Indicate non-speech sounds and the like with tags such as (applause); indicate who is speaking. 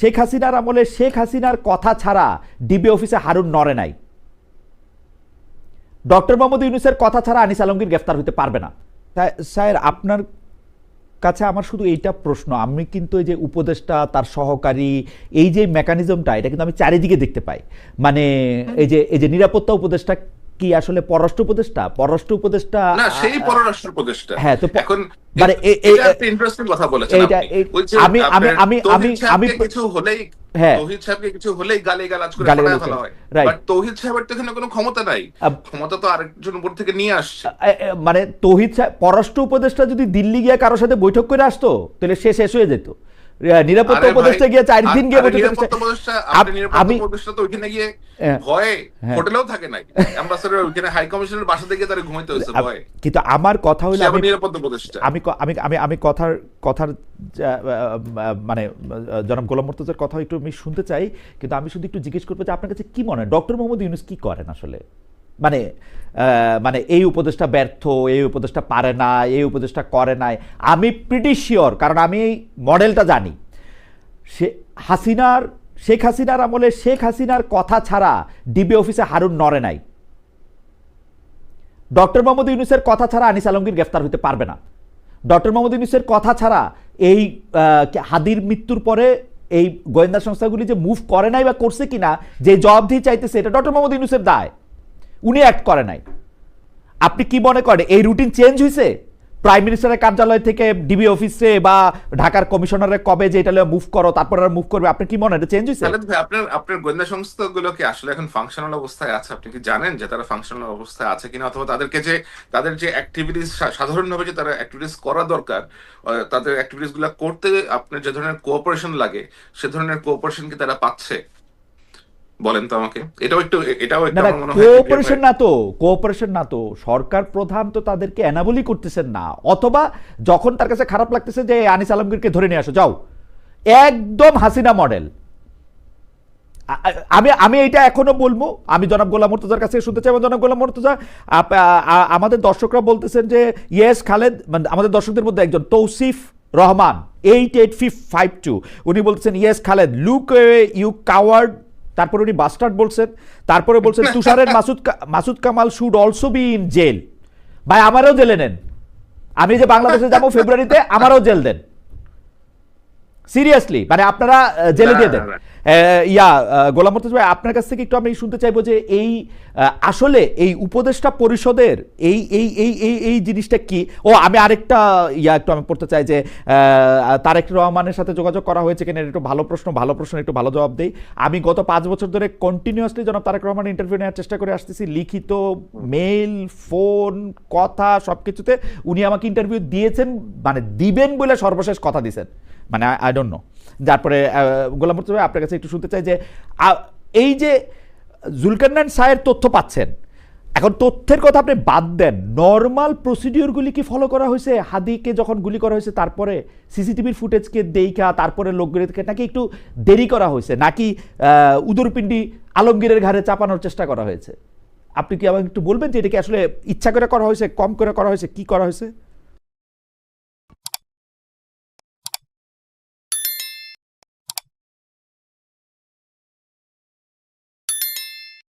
Speaker 1: শেখ হাসিনার আমলে শেখ হাসিনার কথা ছাড়া ডিবি অফিসে হারুন নড়ে নাই। ডক্টর মোহাম্মদ ইউনুসের কথা ছাড়া আনিস আলমগীর গ্রেফতার হতে পারবে না। স্যার আপনার কাছে আমার শুধু এইটা প্রশ্ন আমি কিন্তু এই যে উপদেষ্টা তার সহকারী এই যে মেকানিজমটা এটা কিন্তু আমি চারিদিকে দেখতে পাই। মানে এই যে এই যে নিরাপত্তা উপদেষ্টা কি আসলে পররাষ্ট্র উপদেষ্টা? পররাষ্ট্র উপদেষ্টা
Speaker 2: না সেই পররাষ্ট্র উপদেষ্টা।
Speaker 1: হ্যাঁ, তো
Speaker 2: এখন
Speaker 1: মানে এ- এ-
Speaker 2: একটা ইন্টারেস্টিং কথা বলেছেন।
Speaker 1: এই- আমি- আমি- আমি- আমি- আমি-
Speaker 2: কিছু হলেই
Speaker 1: হ্যাঁ।
Speaker 2: তৌহিদ সাহেবকে কিছু হলেই গালি গালাজ করে। ফেলা
Speaker 1: করে,
Speaker 2: হয়. বাট তৌহিদ সাহেবের তো এখানে কোনো ক্ষমতা নাই। ক্ষমতা তো আরেকজন উপর থেকে নিয়ে আসছে।
Speaker 1: মানে তৌহিদ সাহেব পররাষ্ট্র উপদেষ্টা যদি দিল্লি গিয়ে কারোর সাথে বৈঠক করে আসতো তাহলে সে শেষ হয়ে যেত। নিরাপত্তা উপদেষ্টা গিয়ে চার দিন গিয়ে আমি
Speaker 2: উপদেষ্টা তো গিয়ে
Speaker 1: হ্যাঁ।
Speaker 2: ভয়ে
Speaker 1: হ্যাঁ।
Speaker 2: হোটেলেও থাকে নাই। হাই কমিশনের বাসা থেকে তারা ঘুমাইতে হয়েছে ভয়ে।
Speaker 1: কিন্তু আমার কথা হলো আমি
Speaker 2: নিরাপত্তা উপদেষ্টা।
Speaker 1: আমি আমি আমি কথার কথার মানে জনাব গোলাম মর্তজার কথা একটু আমি শুনতে চাই কিন্তু আমি শুধু একটু জিজ্ঞেস করব যে আপনার কাছে কি মনে হয়? ডক্টর মোহাম্মদ ইউনুস কি করেন আসলে? মানে মানে এই উপদেশটা ব্যর্থ, এই উপদেশটা পারে না, এই উপদেশটা করে নাই। আমি প্রিটি শিওর কারণ আমি এই মডেলটা জানি। সে হাসিনার, শেখ হাসিনার আমলে শেখ হাসিনার কথা ছাড়া ডিবি অফিসে হারুন নড়ে নাই। ডক্টর মোহাম্মদ ইউনুসের কথা ছাড়া আনিস আলমগীর গ্রেফতার হতে পারবে না। ডক্টর মোহাম্মদ ইউনুসের কথা ছাড়া এই হাদির মৃত্যুর পরে এই গোয়েন্দা সংস্থাগুলি যে মুভ করে নাই বা করছে কিনা, যে জবাবদিহি চাইতেছে, এটা ডক্টর মোহাম্মদ ইউনুসের দায়। উনি অ্যাক্ট করে নাই। আপনি কি মনে করেন, এই রুটিন চেঞ্জ হয়েছে প্রাইম মিনিস্টারের কার্যালয় থেকে ডিবি অফিসে বা ঢাকার কমিশনারের কবে যে এটা মুভ করো, তারপর আর মুভ করবে, আপনি কি মনে এটা চেঞ্জ হয়েছে
Speaker 2: আপনার আপনার গোয়েন্দা সংস্থাগুলো কি আসলে এখন ফাংশনাল অবস্থায় আছে? আপনি কি জানেন যে তারা ফাংশনাল অবস্থায় আছে কিনা? অথবা তাদেরকে যে, তাদের যে অ্যাক্টিভিটিস সাধারণভাবে যে তারা অ্যাক্টিভিটিস করা দরকার তাদের অ্যাক্টিভিটিসগুলো করতে আপনার যে ধরনের কোঅপারেশন লাগে, সে ধরনের কোঅপারেশন কি তারা পাচ্ছে? বলেন তো আমাকে। এটাও একটু এটাও একটা মনে হয়
Speaker 1: কোঅপারেশন না তো কোঅপারেশন না তো। সরকার প্রধান তো তাদেরকে এনাবলই করতেছেন না। অথবা যখন তার কাছে খারাপ লাগতেছে যে আনিস আলমগীরকে ধরে নিয়ে আসো যাও। একদম হাসিনা মডেল আমি আমি এটা এখনও বলব। আমি জনাব গোলাম মর্তজার কাছে শুনতে চাইব জনাব গোলাম মর্তজা আমাদের দর্শকরা বলতেছেন যে ইয়েস খালেদ মানে আমাদের দর্শকদের মধ্যে একজন তৌসিফ রহমান এইট এইট ফিফ ফাইভ টু উনি বলতেছেন yes Khaled look you coward তারপর উনি বাস্টার্ড বলছেন তারপরে বলছেন (laughs) তুষারের Masud Masud Kamal should also be in jail ভাই আমারও জেলে নেন। আমি যে বাংলাদেশে যাব ফেব্রুয়ারিতে আমারও জেল দেন। সিরিয়াসলি মানে আপনারা জেলে দিয়ে দেন। ইয়া গোলাম মর্তজ ভাই আপনার কাছ থেকে একটু আমি শুনতে চাইব যে এই আসলে এই উপদেষ্টা পরিষদের এই এই এই এই এই জিনিসটা কি? ও আমি আরেকটা ইয়া একটু আমি পড়তে চাই যে তারেক রহমানের সাথে যোগাযোগ করা হয়েছে কিনা একটু ভালো প্রশ্ন ভালো প্রশ্ন একটু ভালো জবাব দেই। আমি গত পাঁচ বছর ধরে কন্টিনিউয়াসলি জনাব তারেক রহমান ইন্টারভিউ নেওয়ার চেষ্টা করে আসতেছি। লিখিত মেল ফোন কথা সব কিছুতে উনি আমাকে ইন্টারভিউ দিয়েছেন মানে দিবেন বলে সর্বশেষ কথা দিয়েছেন। মানে ডোন্ট নো তারপরে গোলাম মুর্তজা আপনার কাছে একটু শুনতে চাই যে এই যে জুলকান্নান সায়ের তথ্য পাচ্ছেন, এখন তথ্যের কথা আপনি বাদ দেন। নর্মাল প্রসিডিওরগুলি কি ফলো করা হয়েছে? হাদিকে যখন গুলি করা হয়েছে, তারপরে সিসিটিভির ফুটেজকে দেইখা তারপরে লোকগুলিকে নাকি একটু দেরি করা হয়েছে? নাকি উদরপিণ্ডি আলমগীরের ঘাড়ে চাপানোর চেষ্টা করা হয়েছে? আপনি কি আমাকে একটু বলবেন যে এটা কি আসলে ইচ্ছা করে করা হয়েছে, কম করে করা হয়েছে, কি করা হয়েছে?